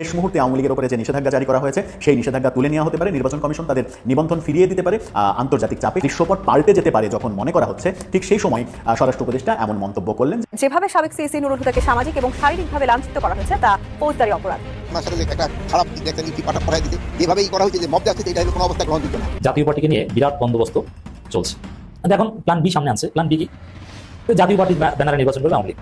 শেষ মুহূর্তে আওয়ামী লীগের উপরে যে নিষেধাজ্ঞা জারি করা হয়েছে সেই নিষেধাজ্ঞা তুলে নেওয়া হতে পারে। নির্বাচন কমিশন তাদের নিবন্ধন ফিরিয়ে দিতে পারে আন্তর্জাতিক চাপে দৃশ্যপট পাল্টে যেতে পারে যখন মনে করা হচ্ছে। ঠিক সেই সময় স্বরাষ্ট্র উপদেষ্টা এমন মন্তব্য করলেন যেভাবে সাবেক সিএসি নুরুল হুদাকে সামাজিক এবং শারীরিকভাবে লাঞ্ছিত করা হয়েছে তা ফৌজদারি অপরাধ। জাতীয় পার্টিকে নিয়ে বিরাট বন্দোবস্ত চলছে। এখন প্ল্যান বি সামনে আছে প্ল্যান বি কি? জাতীয় পার্টির ব্যা- ব্যানারে নির্বাচন করবে আওয়ামী লীগ।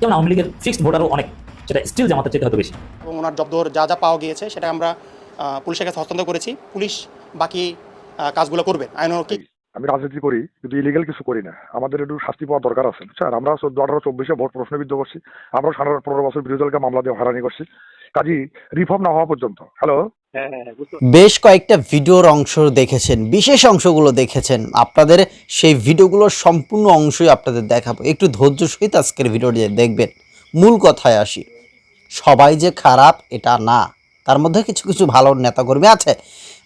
যেমন আওয়ামী লীগের ফিক্সড ভোটারও অনেক। সেটা স্টিল জামাতের চেয়ে হয়তো বেশি। এবং ওনার জব্দর যা যা পাওয়া গিয়েছে সেটা আমরা পুলিশের কাছে হস্তান্তর করেছি। পুলিশ বাকি কাজগুলো করবে। আইনানুগ আমি রাজনীতি করি কিন্তু ইলিগাল কিছু করি না। আমাদের একটু শাস্তি পাওয়ার দরকার আছে। স্যার আমরা চোদ্দ আঠারো চব্বিশে ভোট প্রশ্নবিদ্ধ করছি। আমরা সাড়ে পনেরো বছর বিরোধী দলকে মামলা দিয়ে হয়রানি করছি। কাজী রিফর্ম না হওয়া পর্যন্ত। হ্যালো বেশ কয়েকটা ভিডিওর অংশ দেখেছেন বিশেষ অংশগুলো দেখেছেন। আপনাদের সেই ভিডিওগুলোর সম্পূর্ণ অংশই আপনাদের দেখাবো। একটু ধৈর্য সহিত আজকের ভিডিওটি দেখবেন। মূল কথায় আসি। সবাই যে খারাপ, এটা না। তার মধ্যে কিছু কিছু ভালো নেতাকর্মী আছে।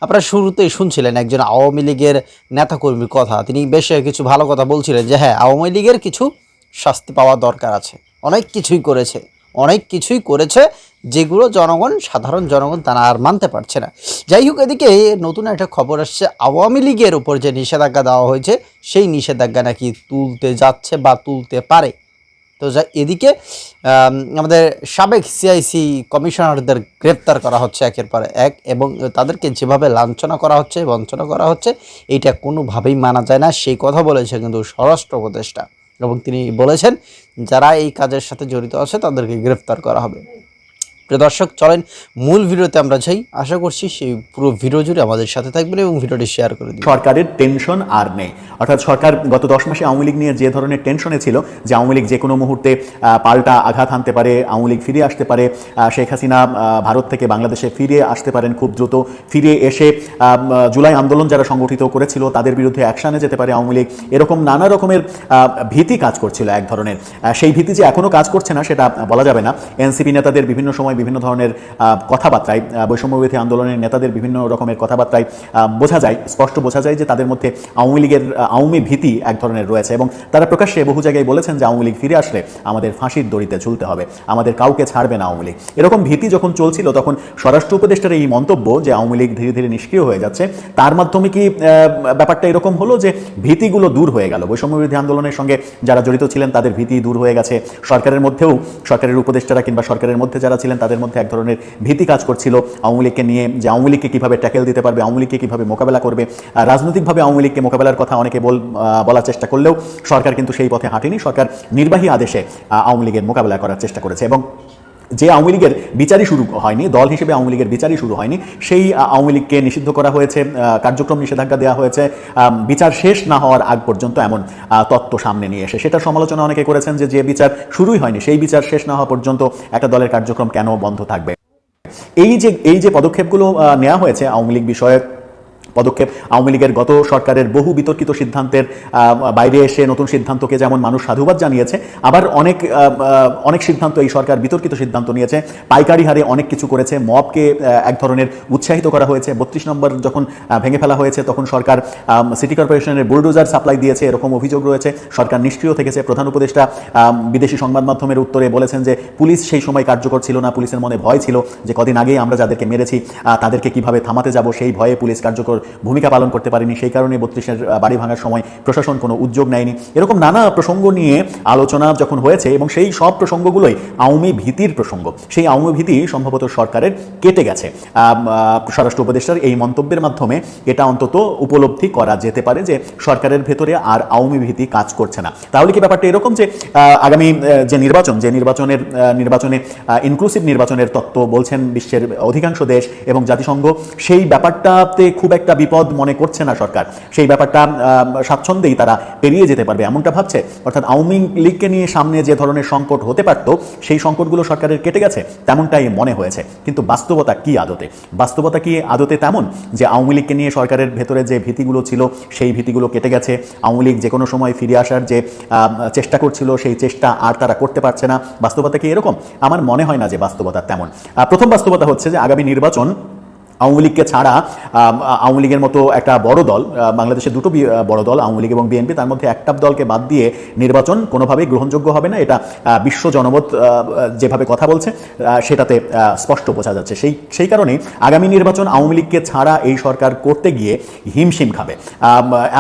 আপনারা শুরুতেই শুনছিলেন একজন আওয়ামী লীগের নেতাকর্মীর কথা। তিনি বেশ কিছু ভালো কথা বলছিলেন যে হ্যাঁ আওয়ামী লীগের কিছু শাস্তি পাওয়া দরকার আছে। অনেক কিছুই করেছে। অনেক কিছুই করেছে যেগুলো জনগণ, সাধারণ জনগণ তারা আর মানতে পারছে না। যাই হোক, এদিকে নতুন একটা খবর আসছে। আওয়ামী লীগের উপর যে নিষেধাজ্ঞা দেওয়া হয়েছে, সেই নিষেধাজ্ঞা নাকি তুলতে যাচ্ছে বা তুলতে পারে? তো যা, এদিকে আমাদের সাবেক সিআইসি কমিশনারদের গ্রেপ্তার করা হচ্ছে একের পর এক এবং তাদেরকে যেভাবে লাঞ্ছনা করা হচ্ছে, বঞ্চনা করা হচ্ছে এইটা কোনোভাবেই মানা যায় না। সেই কথা বলেছে কিন্তু স্বরাষ্ট্র উপদেষ্টা এবং তিনি বলেছেন, যারা এই কাজের সাথে জড়িত আছে, তাদেরকে গ্রেফতার করা হবে। প্রিয় দর্শক, চলেন মূল ভিডিওতে আমরা যাই। আশা করছি সেই পুরো ভিডিও জুড়ে আমাদের সাথে থাকবেন এবং ভিডিওটি শেয়ার করে দিন সরকারের টেনশন আর নেই। অর্থাৎ সরকার গত দশ মাসে আওয়ামী লীগ নিয়ে যে ধরনের টেনশনে ছিল, যে আওয়ামী লীগ যে কোনো মুহূর্তে পাল্টা আঘাত হানতে পারে, আওয়ামী লীগ ফিরে আসতে পারে শেখ হাসিনা ভারত থেকে বাংলাদেশে ফিরে আসতে পারেন খুব দ্রুত, ফিরে এসে জুলাই আন্দোলন যারা সংগঠিত করেছিল, তাদের বিরুদ্ধে অ্যাকশানে যেতে পারে আওয়ামী লীগ। এরকম নানা রকমের ভীতি কাজ করছিল এক ধরনের। সেই ভীতি যে এখনও কাজ করছে না, সেটা বলা যাবে না। এনসিপি নেতাদের বিভিন্ন সময় বিভিন্ন ধরনের কথাবার্তায় আহ, বৈষম্যবিরোধী আন্দোলনের নেতাদের বিভিন্ন রকমের কথাবার্তায় বোঝা যায় স্পষ্ট বোঝা যায় যে তাদের মধ্যে আওয়ামী লীগের আওয়ামী ভীতি এক ধরনের রয়েছে এবং তারা প্রকাশ্যে বহু জায়গায় বলেছেন যে আওয়ামী লীগ ফিরে আসলে আমাদের ফাঁসির দড়িতে ঝুলতে হবে আমাদের কাউকে ছাড়বে না আওয়ামী লীগ। এরকম ভীতি যখন চলছিল তখন স্বরাষ্ট্র উপদেষ্টার এই মন্তব্য যে আওয়ামী লীগ ধীরে ধীরে নিষ্ক্রিয় হয়ে যাচ্ছে তার মাধ্যমে কি ব্যাপারটা এরকম হলো যে ভীতিগুলো দূর হয়ে গেল? বৈষম্যবিরোধী আন্দোলনের সঙ্গে যারা জড়িত ছিলেন তাদের ভীতি দূর হয়ে গেছে সরকারের মধ্যেও সরকারের উপদেষ্টারা কিংবা সরকারের মধ্যে যারা ছিলেন তাদের মধ্যে এক ধরনের ভীতি কাজ করছিল। আওয়ামী লীগকে নিয়ে যে আওয়ামী লীগকে কীভাবে ট্যাকেল দিতে পারবে, আওয়ামী লীগকে কীভাবে মোকাবেলা করবে রাজনৈতিকভাবে আওয়ামী লীগকে মোকাবেলার কথা অনেকে বল বলার চেষ্টা করলেও সরকার কিন্তু সেই পথে হাঁটেনি। সরকার নির্বাহী আদেশে আওয়ামী লীগের মোকাবেলা করার চেষ্টা করেছে এবং যে আওয়ামী লীগের বিচারই শুরু হয়নি, দল হিসেবে আওয়ামী লীগের বিচারই শুরু হয়নি, সেই আওয়ামী লীগকে নিষিদ্ধ করা হয়েছে কার্যক্রম নিষেধাজ্ঞা দেওয়া হয়েছে বিচার শেষ না হওয়ার আগ পর্যন্ত এমন তত্ত্ব সামনে নিয়ে এসে। সেটা সমালোচনা অনেকে করেছেন যে যে বিচার শুরুই হয়নি, সেই বিচার শেষ না হওয়া পর্যন্ত একটা দলের কার্যক্রম কেন বন্ধ থাকবে? এই যে এই যে পদক্ষেপগুলো নেওয়া হয়েছে আওয়ামী লীগ বিষয়ক পদক্ষেপ। আওয়ামী লীগের গত সরকারের বহু বিতর্কিত সিদ্ধান্তের বাইরে এসে নতুন সিদ্ধান্তকে যেমন মানুষ সাধুবাদ জানিয়েছে, আবার অনেক অনেক সিদ্ধান্ত এই সরকার বিতর্কিত সিদ্ধান্ত নিয়েছে। পাইকারি হারে অনেক কিছু করেছে। মবকে এক ধরনের উৎসাহিত করা হয়েছে। বত্রিশ নম্বর যখন ভেঙে ফেলা হয়েছে, তখন সরকার সিটি কর্পোরেশনের বুলডোজার সাপ্লাই দিয়েছে, এরকম অভিযোগ রয়েছে। সরকার নিষ্ক্রিয় থেকেছে। প্রধান উপদেষ্টা বিদেশি সংবাদ মাধ্যমের উত্তরে বলেছেন যে, পুলিশ সেই সময় কার্যকর ছিল না। পুলিশের মনে ভয় ছিল যে, কদিন আগেই আমরা যাদেরকে মেরেছি তাদেরকে কীভাবে থামাতে যাব, সেই ভয়ে পুলিশ কার্যকর ভূমিকা পালন করতে পারেনি, সেই কারণে বত্রিশের বাড়ি ভাঙার সময় প্রশাসন কোনো উদ্যোগ নেয়নি। এরকম নানা প্রসঙ্গ নিয়ে আলোচনা যখন হয়েছে এবং সেই সব প্রসঙ্গগুলোই আওয়ামী ভীতির প্রসঙ্গ। সেই আওয়ামী ভীতি সম্ভবত সরকারের কেটে গেছে। স্বরাষ্ট্র উপদেষ্টার এই মন্তব্যের মাধ্যমে এটা অন্তত উপলব্ধি করা যেতে পারে যে সরকারের ভেতরে আর আওয়ামী ভীতি কাজ করছে না। তাহলে কি ব্যাপারটা এরকম যে আগামী যে নির্বাচন, যে নির্বাচনের নির্বাচনে ইনক্লুসিভ নির্বাচনের তত্ত্ব বলছেন বিশ্বের অধিকাংশ দেশ এবং জাতিসংঘ, সেই ব্যাপারটাতে খুব একটা বিপদ মনে করছে না সরকার। সেই ব্যাপারটা স্বাচ্ছন্দ্যেই তারা পেরিয়ে যেতে পারবে, এমনটা ভাবছে। অর্থাৎ আওয়ামী লীগকে নিয়ে সামনে যে ধরনের সংকট হতে পারত, সেই সংকটগুলো সরকারের কেটে গেছে, তেমনটাই মনে হয়েছে। কিন্তু বাস্তবতা কি আদতে? বাস্তবতা কি আদতে তেমন যে আওয়ামী লীগকে নিয়ে সরকারের ভেতরে যে ভীতিগুলো ছিল, সেই ভীতিগুলো কেটে গেছে? আওয়ামী লীগ যে কোনো সময় ফিরে আসার যে চেষ্টা করছিল, সেই চেষ্টা আর তারা করতে পারছে না। বাস্তবতা কি এরকম? আমার মনে হয় না যে বাস্তবতা তেমন। প্রথম বাস্তবতা হচ্ছে যে আগামী নির্বাচন আওয়ামী লীগকে ছাড়া আওয়ামী লীগের মতো একটা বড় দল বাংলাদেশে দুটো বড় দল, আওয়ামী লীগ এবং বিএনপি, তার মধ্যে একটা দলকে বাদ দিয়ে নির্বাচন কোনোভাবেই গ্রহণযোগ্য হবে না। এটা বিশ্ব জনমত যেভাবে কথা বলছে সেটাতে স্পষ্ট বোঝা যাচ্ছে। সেই সেই কারণে আগামী নির্বাচন আওয়ামী লীগকে ছাড়া এই সরকার করতে গিয়ে হিমশিম খাবে।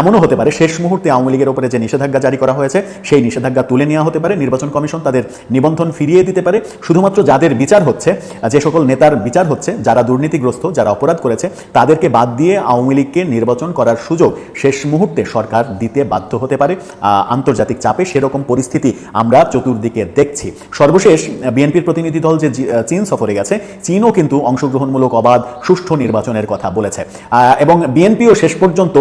এমনও হতে পারে, শেষ মুহূর্তে আওয়ামী লীগের উপরে যে নিষেধাজ্ঞা জারি করা হয়েছে, সেই নিষেধাজ্ঞা তুলে নেওয়া হতে পারে, নির্বাচন কমিশন তাদের নিবন্ধন ফিরিয়ে দিতে পারে। শুধুমাত্র যাদের বিচার হচ্ছে যে সকল নেতার বিচার হচ্ছে, যারা দুর্নীতিগ্রস্ত, যারা অপরাধ করেছে, তাদেরকে বাদ দিয়ে আওয়ামী লীগকে নির্বাচন করার সুযোগ শেষ মুহূর্তে সরকার দিতে বাধ্য হতে পারে। আন্তর্জাতিক চাপে সেরকম পরিস্থিতি আমরা চতুর্দিকে দেখছি। সর্বশেষ, বিএনপির প্রতিনিধি দল যে চীন সফরে গেছে, চীনও কিন্তু অংশগ্রহণমূলক অবাধ, সুষ্ঠু নির্বাচনের কথা বলেছে। এবং বিএনপিও শেষ পর্যন্ত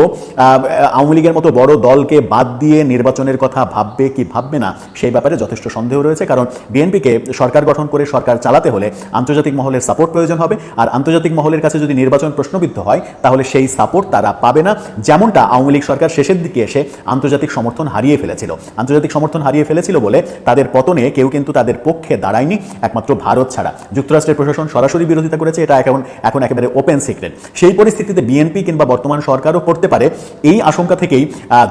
আওয়ামী লীগের মতো বড় দলকে বাদ দিয়ে নির্বাচনের কথা ভাববে কি ভাববে না, সেই ব্যাপারে যথেষ্ট সন্দেহ রয়েছে। কারণ বিএনপিকে সরকার গঠন করে সরকার চালাতে হলে আন্তর্জাতিক মহলের সাপোর্ট প্রয়োজন হবে, আর আন্তর্জাতিক মহলের কাছে যদি নির্বাচন প্রশ্নবিদ্ধ হয়, তাহলে সেই সাপোর্ট তারা পাবে না। যেমনটা আওয়ামী লীগ সরকার শেষের দিকে এসে আন্তর্জাতিক সমর্থন হারিয়ে ফেলেছিল। আন্তর্জাতিক সমর্থন হারিয়ে ফেলেছিল বলে তাদের পতনে কেউ কিন্তু তাদের পক্ষে দাঁড়ায়নি, একমাত্র ভারত ছাড়া। যুক্তরাষ্ট্রের প্রশাসন সরাসরি বিরোধিতা করেছে, এটা এখন এখন একেবারে ওপেন সিক্রেট সেই পরিস্থিতিতে বিএনপি কিংবা বর্তমান সরকারও করতে পারে। এই আশঙ্কা থেকেই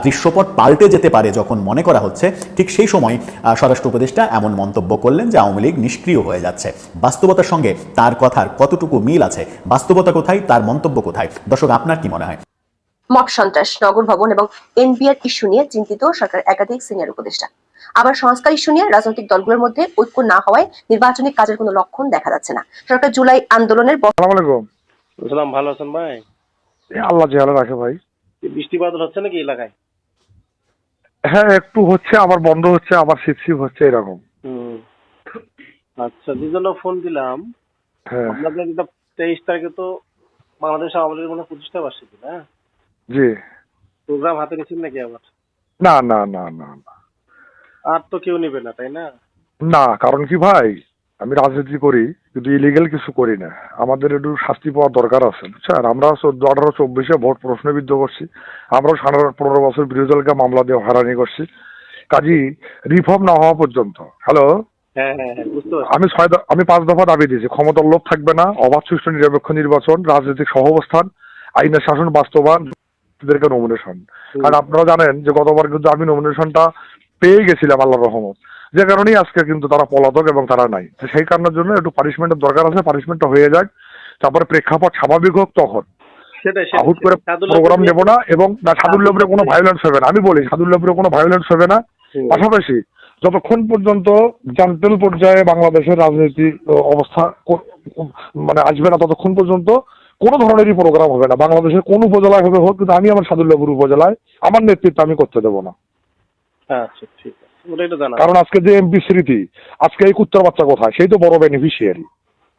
দৃশ্যপট পাল্টে যেতে পারে যখন মনে করা হচ্ছে, ঠিক সেই সময় স্বরাষ্ট্র উপদেষ্টা এমন মন্তব্য করলেন যে আওয়ামী লীগ নিষ্ক্রিয় হয়ে যাচ্ছে। বাস্তবতার সঙ্গে তার কথার কতটুকু মিল আছে? বাস্তবতা কোথায়? তার মন্তব্য কোথায়? দর্শক আপনার কি মনে হয়? মব সন্ত্রাস নগর ভবন এবং এনবিআর ইস্যু নিয়ে চিন্তিত সরকার একাধিক সিনিয়র উপদেষ্টা। আবার সংস্কার ইস্যু নিয়ে রাজনৈতিক দলগুলোর মধ্যে ঐক্য না হওয়ায় নির্বাচনী কাজের কোনো লক্ষণ দেখা যাচ্ছে না। সরকার জুলাই আন্দোলনের সালাম ভালো আছেন ভাই? আল্লাহ জেহালে রাখে ভাই। বৃষ্টি বাদল হচ্ছে নাকি এলাকায়? হ্যাঁ একটু হচ্ছে আবার বন্ধ হচ্ছে আবার শীত শীত হচ্ছে এরকম। হুম। আচ্ছা যে জন্য ফোন দিলাম হ্যাঁ। আপনাদের যেটা তেইশ তারিখে তো বাংলাদেশ আওয়ামী লীগের মনে হয় প্রতিষ্ঠা বার্ষিকী না? জি। প্রোগ্রাম হাতে নিয়েছেন নাকি আবার? না না না না না। আর তো কেউ নেবে না তাই না? না কারণ কি ভাই আমি রাজনীতি করি কিন্তু ইলিগেল কিছু করি না। আমাদের একটু শাস্তি পাওয়ার দরকার আছে স্যার আমরা চোদ্দ আঠারো চব্বিশে ভোট প্রশ্নবিদ্ধ করছি। আমরাও সাড়ে পনেরো বছর বিরোধী দলকে মামলা দিয়ে হয়রানি করছি। কাজী রিফর্ম না হওয়া পর্যন্ত। হ্যালো হ্যাঁ হ্যাঁ হ্যাঁ আমি ছয় আমি পাঁচ দফা দাবি দিয়েছি ক্ষমতার লোভ থাকবে না অবাধ সুষ্ঠু নিরপেক্ষ নির্বাচন রাজনৈতিক সহাবস্থান আইনের শাসন বাস্তবায়ন এদেরকে নমিনেশন কারণ আপনারা জানেন যে গতবার কিন্তু আমি নমিনেশনটা পেয়ে গেছিলাম আল্লাহ রহমত। যে কারণেই আজকে কিন্তু তারা পলাতক এবং তারা নাই। সেই কারণের জন্য একটু পানিশমেন্টের দরকার আছে পানিশমেন্টটা হয়ে যাক তারপরে প্রেক্ষাপট স্বাভাবিক হোক তখন। আহুত করে প্রোগ্রাম নেব না এবং না সাদুল্লাপুরে কোনো ভায়োলেন্স হবে না। আমি বলি সাদুল্লাপুরে কোনো ভায়োলেন্স হবে না। পাশাপাশি যতক্ষণ পর্যন্ত জান্তেল পর্যায়ে বাংলাদেশের রাজনীতি অবস্থা মানে আসবে না ততক্ষণ পর্যন্ত কোনো ধরনেরই প্রোগ্রাম হবে না। বাংলাদেশের কোন উপজেলায় হবে হোক কিন্তু আমি আমার সাদুল্লাপুর উপজেলায় আমার নেতৃত্ব আমি করতে দেবো না। আচ্ছা ঠিক আছে। কারণ আজকে যে এমপি স্মৃতি আজকে এই কুত্তার বাচ্চা কোথায়? সেই তো বড় বেনিফিশিয়ারি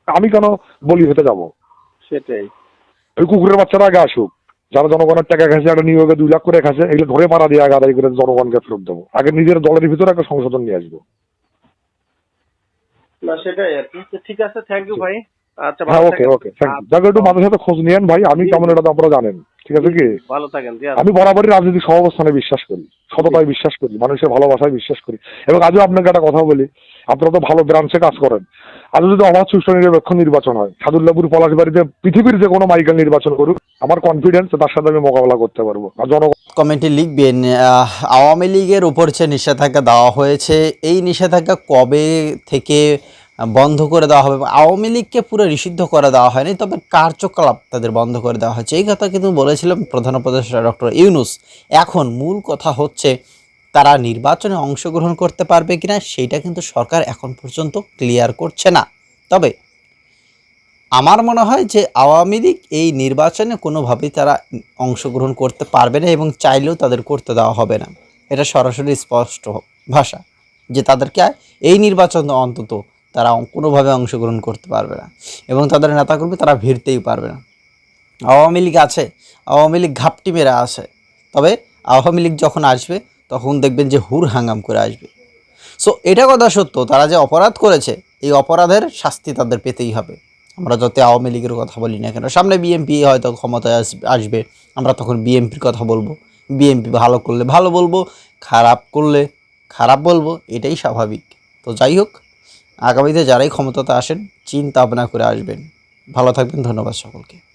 আমি কেন বলি হতে যাব? সেটাই। ওই কুকুরের বাচ্চারা আগে আসুক। যারা জনগণের টাকা খাচ্ছে একটা নিয়োগে দুই লাখ করে খাচ্ছে এগুলো ধরে মারা দিয়ে আগে আদায় করে জনগণকে ফেরত দেবো। আগে নিজের দলের ভিতরে একটা সংশোধন নিয়ে আসব। না সেটাই আর কি। ঠিক আছে থ্যাংক ইউ ভাই। আচ্ছা হ্যাঁ ওকে ওকে যাকে একটু মানুষের সাথে খোঁজ নিয়েন ভাই আমি কেমন এটা তো আপনারা জানেন। ঠিক আছে কি? ভালো থাকেন আমি বরাবরই রাজনৈতিক সহাবস্থানে বিশ্বাস করি সততায় বিশ্বাস করি মানুষের ভালোবাসায় বিশ্বাস করি। এবং আজও আপনাকে একটা কথা বলি আপনারা তো ভালো ব্রাঞ্চে কাজ করেন। আজও যদি অবাধ সুষ্ঠু নিরপেক্ষ নির্বাচন হয়, সাদুল্লাপুর পলাশবাড়িতে পৃথিবীর যে কোনো মাইকেল নির্বাচন করুক, আমার কনফিডেন্স তার সাথে আমি মোকাবেলা করতে পারব। আর জনগণ কমেন্টে লিখবেন আওয়ামী লীগের উপর যে নিষেধাজ্ঞা দেওয়া হয়েছে, এই নিষেধাজ্ঞা কবে থেকে বন্ধ করে দেওয়া হবে? আওয়ামী লীগকে পুরো নিষিদ্ধ করে দেওয়া হয়নি, তবে কার্যকলাপ তাদের বন্ধ করে দেওয়া হয়েছে। এই কথা কিন্তু বলেছিলাম প্রধান উপদেষ্টা ডক্টর ইউনুস। এখন মূল কথা হচ্ছে তারা নির্বাচনে অংশগ্রহণ করতে পারবে কিনা সেইটা কিন্তু সরকার এখন পর্যন্ত ক্লিয়ার করছে না। তবে আমার মনে হয় যে আওয়ামী লীগ এই নির্বাচনে কোনোভাবেই তারা অংশগ্রহণ করতে পারবে না এবং চাইলেও তাদের করতে দেওয়া হবে না। এটা সরাসরি স্পষ্ট ভাষা যে তাদেরকে এই নির্বাচন অন্তত তারা কোনোভাবে অংশগ্রহণ করতে পারবে না এবং তাদের নেতাকর্মী তারা ভিড়তেই পারবে না। আওয়ামী লীগ আছে, আওয়ামী লীগ ঘাপটি মেরে আছে। তবে আওয়ামী লীগ যখন আসবে তখন দেখবেন যে হুর হাঙ্গাম করে আসবে। সো এটা কথা সত্য, তারা যে অপরাধ করেছে, এই অপরাধের শাস্তি তাদের পেতেই হবে। আমরা যত আওয়ামী লীগের কথা বলি না কেন, সামনে বিএমপি হয়তো ক্ষমতায় আস- আসবে, আমরা তখন বিএমপির কথা বলব। বিএমপি ভালো করলে ভালো বলব, খারাপ করলে খারাপ বলব, এটাই স্বাভাবিক। তো যাই হোক, আগামীতে যারাই ক্ষমতাতে আসেন, চিন্তা ভাবনা করে আসবেন। ভালো থাকবেন, ধন্যবাদ সকলকে।